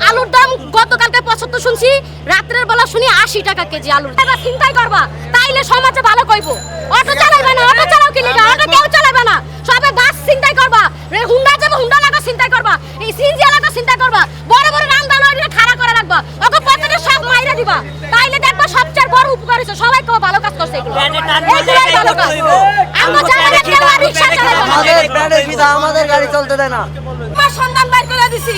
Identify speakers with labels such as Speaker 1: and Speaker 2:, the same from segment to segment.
Speaker 1: আলুর দাম গতকালকে পঁচাত্তর শুনছি রাত্রের বেলা শুনি আশি টাকা কেজি আলুর। এবার চিন্তাই করবা তাইলে সমাজে ভালো কইব। অটো চালাইবে না অটো চালাও কি লিগা? অটো কেউ চালাইবে না। সবে গাছ চিন্তাই করবা রে হুন্ডা যাবে হুন্ডা লাগা চিন্তাই করবা এই সিনজি লাগা চিন্তা করবা বড় বড় রান্দা লইরে খাড়া করে রাখবা ওকে পকেটে সব মাইরা দিবা। তাইলে দেখবা সবচেয়ে বড় উপকার হইছে সবাই কেউ ভালো কাজ করছে এগুলো। এগুলোই ভালো কাজ। আমরা জানা কেউ আর রিকশা চালাইবে না।
Speaker 2: আমাদের গাড়ি চলতে দেয় না।
Speaker 3: আমার সন্তান দিছি।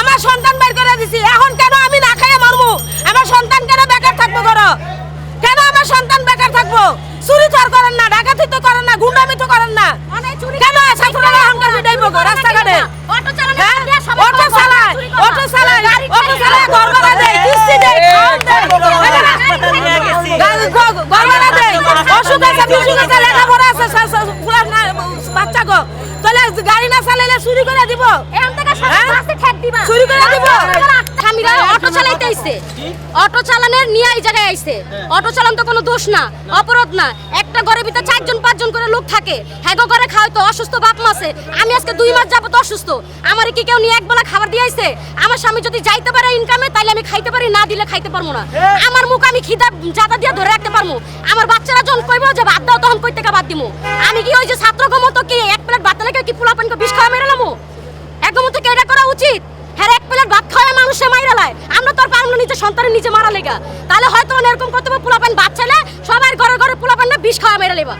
Speaker 3: আমার সন্তান বাইর করে দিছি। এখন কেন আমি না খাইয়ে মরবো? আমার সন্তান কেন বেকার থাকব করো কেন আমার সন্তান বেকার থাকব? চুরি আর করেন না ডাকাতি তো করেন না। গুন্ডামি তো করেন না কেন ছাত্ররা অহংকার বিদাইব গো রাস্তাঘাটে।
Speaker 1: অটো
Speaker 3: হ্যাঁ? অটো চালায় অটো চালায় অটো
Speaker 1: চালায়,
Speaker 3: চালায় ঘর ভাড়া দেয় কিস্তি দেয়। খাওয়ান দেয় গাড়ি ঘর ঘর ভাড়া দেয়। অসুখ আছে বিসুখ আছে গাড়ি না চালাইলে চুরি করে দিব
Speaker 1: এখান থেকে
Speaker 3: হ্যাঁ?
Speaker 1: ঠেক দিবা
Speaker 3: চুরি করে দিব।
Speaker 1: স্বামীরা অটো চালাইতে আইছে। অটো চালানোর নিয়ে এই জায়গায় আইছে। অটো চালান তো কোনো দোষ না অপরাধ না। একটা ঘরের ভিতরে চারজন পাঁচজন করে লোক থাকে। হ্যাঁ গো ঘরে খাওয়াই তো অসুস্থ বাপ মাসে আমি আজকে দুই মাস যাব তো অসুস্থ। আমার কি কেউ নিয়ে একবেলা খাবার দিয়ে আইছে? আমার স্বামী যদি যাইতে পারে ইনকামে তাইলে আমি খাইতে পারি না দিলে খাইতে পারব না। আমার মুখ আমি খিদা জাদা দিয়ে ধরে রাখতে পারব। আমার বাচ্চারা যখন কইবো যে ভাত দাও তখন কই থেকে বাদ দিমু? আমি কি ওই যে ছাত্র মতো কি এক প্লেট ভাত লেগে কি পোলা পানকে বিষ খাওয়া মেরে লামু? একদম থেকে এটা করা উচিত? হ্যাঁ এক প্লেট ভাত খাওয়া মানুষে মাইরা আমরা তো আর পারব না নিজে সন্তানের নিজে মারা লেগা। তাহলে হয়তো এরকম করতে হবে পোলাপান বাচ্চালে সবার ঘরে ঘরে পোলাপান বিষ খাওয়া মেরে লেবা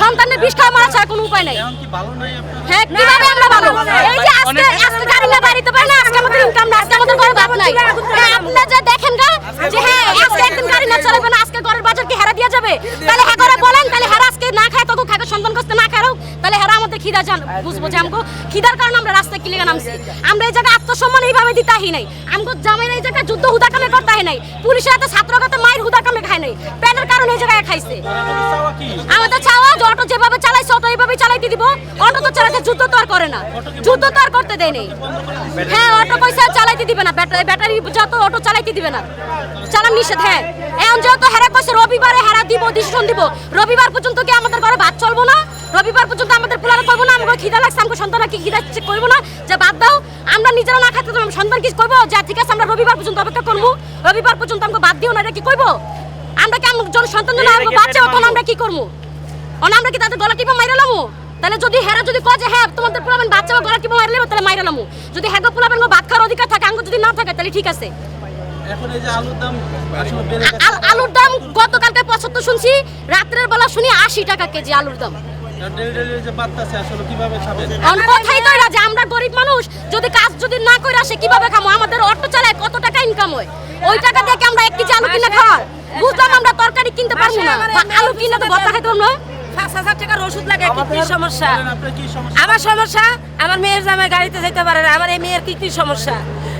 Speaker 1: সন্তানের বিষ খাওয়া মারা ছাড়া কোনো উপায় নাই। হ্যাঁ কীভাবে আমরা ভালো? এই যে আজকে আজকে গাড়ি না বাড়িতে পারে না আজকে আমাদের ইনকাম না আজকে আমাদের ঘরে নাই। হ্যাঁ আপনারা যে দেখেন গা যে হ্যাঁ আজকে একদিন গাড়ি না চালাবে না আজকে ঘরের বাজার কি হেরা দিয়া যাবে। তাহলে হ্যাঁ করে বলেন তাহলে হেরা আজকে না খায় তখন সন্তান কষ্ট না খায় তাহলে হেরা আমাদের খিদা জান বুঝব যে আমগো খিদার কারণে আমরা রাস্তায় কিলে নামছি। আমরা এই জায়গায় আত্মসম্মান এইভাবে দিতে আহি নাই। আমগো জামাইরা এই জায়গায় যুদ্ধ হুদা কামে করতে আহি নাই। পুলিশের হাতে ছাত্রগাতে মায়ের হুদা কামে খায় নাই। প্যানের কারণে এই জায়গায় খাইছে। আমাদের চাওয়া যে অটো যেভাবে চালাইছে, অটো এইভাবে চালাইতে দিব। অটো তো চালাতে যুদ্ধ তো আর করে না। যুদ্ধ তো আর করতে দেয় নেই। হ্যাঁ অটো পয়সা চালাইতে দিবে না। ব্যাটারি যত অটো চালাইতে দিবে না। চালান নিষেধ হ্যাঁ। এখন যেহেতু হেরা কইছে, রবিবারে হেরা দিব ডিসিশন দিব। রবিবার পর্যন্ত কি রবিবার পর্যন্ত আমাদের পোলারা করব না আমাকে খিদা লাগছে আমাকে সন্তান কি খিদা করব না যে বাদ দাও। আমরা নিজেরা না পারব সন্তান কি করব? যা ঠিক আছে আমরা রবিবার পর্যন্ত অপেক্ষা করব। রবিবার পর্যন্ত আমাকে বাদ দিও না এটা কি করব? আমরা কি আমার সন্তান জন্য আমাকে বাচ্চা তখন আমরা কি করব? অন আমরা কি তাদের গলা টিপা মাইরা লামু তাহলে যদি হেরা যদি কয় যে হ্যাঁ তোমাদের পোলাবেন বাচ্চা বা গলা টিপা মাইরা লেবো তাহলে মাইরা লামু যদি হ্যাঁ পোলাবেন ভাত খাওয়ার অধিকার থাকে আঙ্গ যদি না থাকে তাহলে ঠিক আছে।
Speaker 4: আলুর দাম
Speaker 1: গতকালকে পঁচাত্তর শুনছি রাত্রের বেলা শুনি আশি টাকা কেজি আলুর দাম।
Speaker 4: আর ডেলি ডেলি যে বাড়তেছে আসলে কীভাবে খাবেন
Speaker 1: অন কথাই তো এরা যে আমরা গরিব মানুষ যদি কাজ যদি না করে আসে কীভাবে খামো? আমাদের অটো চালায় কত টাকা ইনকাম হয়? ওই টাকা দিয়ে আমরা এক কেজি আলু কিনে খাওয়ার? বুঝলাম আমরা তরকারি কিনতে পারব না। আলু কিনে তো ভর্তা খাইতে পারব না।
Speaker 3: পাঁচ হাজার টাকার ওষুধ লাগে কিডনির সমস্যা? আমার সমস্যা আমার মেয়ের জামাই গাড়িতে যেতে পারে না। আমার এই মেয়ের কিডনির সমস্যা?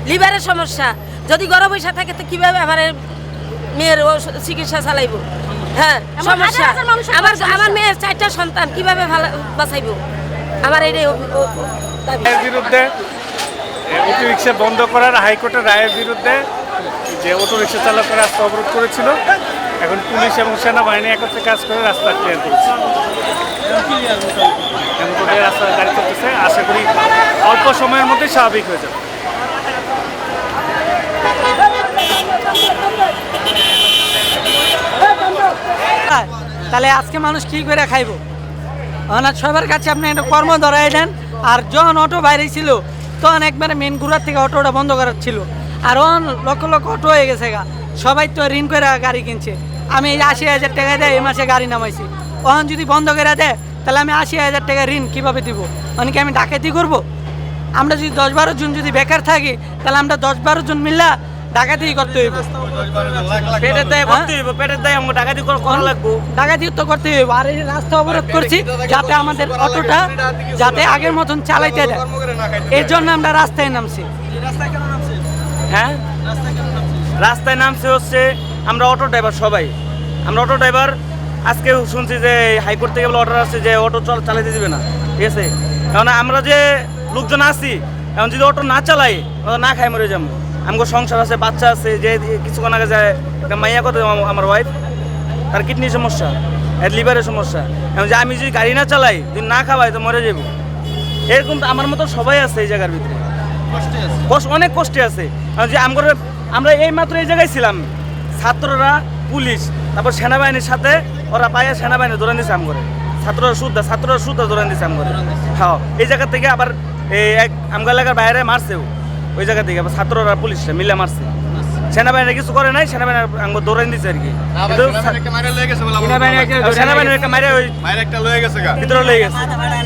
Speaker 3: লিভারের সমস্যা। যদি গরম পয়সা থাকে তো কীভাবে আমার মেয়ের ওষুধ- চিকিৎসা চালাইবো? হ্যাঁ সমস্যা। আমার। আমার মেয়ের চারটা সন্তান কীভাবে ভালো বাঁচাইবো? আমার
Speaker 5: রায়ের বিরুদ্ধে অটো রিক্সা বন্ধ করার হাইকোর্টের রায়ের বিরুদ্ধে যে অটো রিক্সা চালকরা রাস্তা অবরোধ করেছিল এখন পুলিশ এবং সেনাবাহিনী একত্রে কাজ করে রাস্তা ক্লিয়ার করেছে। রাস্তা গাড়ি চলতেছে। আশা করি অল্প সময়ের মধ্যে স্বাভাবিক হয়ে যাবে।
Speaker 2: তাহলে আজকে মানুষ কি করে খাইব? না, সবার কাছে আপনি একটা কর্ম ধরাই দেন। আর যখন অটো বাইরে ছিল তখন একবারে মেন গুড়ার থেকে অটোটা বন্ধ করার ছিল। আর অন লক্ষ লক্ষ অটো হয়ে গেছে গা। সবাই তো ঋণ করে গাড়ি কিনছে। আমি এই আশি হাজার টাকা দেয় এই মাসে গাড়ি নামাইছি। তখন যদি বন্ধ করে দেয়, তাহলে আমি আশি হাজার টাকা ঋণ কীভাবে দিব? মানে কি আমি ডাকাতি করব? আমরা যদি দশ বারো জন যদি বেকার থাকি, তাহলে আমরা দশ বারো জন মিল্লা ডাকাতি করতে হইব।
Speaker 5: পেটের দায়
Speaker 2: করতে
Speaker 5: হইব, পেটের দায় আমার ডাকাতি করা লাগবো।
Speaker 2: ডাকাতি তো করতে হইব। আর এই রাস্তা অবরোধ করছি যাতে আমাদের অটোটা যাতে আগের মতন চালাইতে দেয়। এর জন্য আমরা রাস্তায় নামছি।
Speaker 5: হ্যাঁ?
Speaker 4: রাস্তায় নামছে
Speaker 5: হচ্ছে আমরা অটো ড্রাইভার সবাই। আমরা অটো ড্রাইভার, আজকে শুনছি যে হাইকোর্ট থেকে অর্ডার আসছে যে অটো চল চালাতে দিবে না। ঠিক আছে? কারণ আমরা যে লোকজন আছি, এখন যদি অটো না চালাই না খাই মরে যাব। আমাকে সংসার আছে বাচ্চা আছে যে কিছুক্ষণ আগে যায় একটা মাইয়া কত আমার ওয়াইফ তার কিডনির সমস্যা এর লিভারের সমস্যা যে আমি যদি গাড়ি না চালাই যদি না খাওয়াই তো মরে যাব। এরকম তো আমার মতো সবাই আছে এই জায়গার ভিতরে।
Speaker 4: কষ্টে
Speaker 5: অনেক কষ্টে আছে। যে আমরা আমরা এই মাত্র এই জায়গায় ছিলাম। ছাত্ররা পুলিশ তারপর সেনাবাহিনীর সাথে ওরা পায়ে সেনাবাহিনী ধরে দিয়েছে আম করে ছাত্ররা শুদ্ধা ছাত্ররা শুদ্ধা ধরে দিয়েছে আম করে হ্যাঁ এই জায়গা থেকে আবার এই এক আমগা এলাকার বাইরে মারছেও। ওই জায়গা থেকে ছাত্ররা পুলিশরা মিলে মারছে। সেনাবাহিনী কিছু করে নাই সেনাবাহিনী আঙ্গ দৌড়াই দিচ্ছে আর কি।
Speaker 6: লয়ে
Speaker 5: সেনাবাহিনী একটা মারা ওই
Speaker 6: একটা লয়ে গেছে
Speaker 5: ভিতরে লেগে গেছে।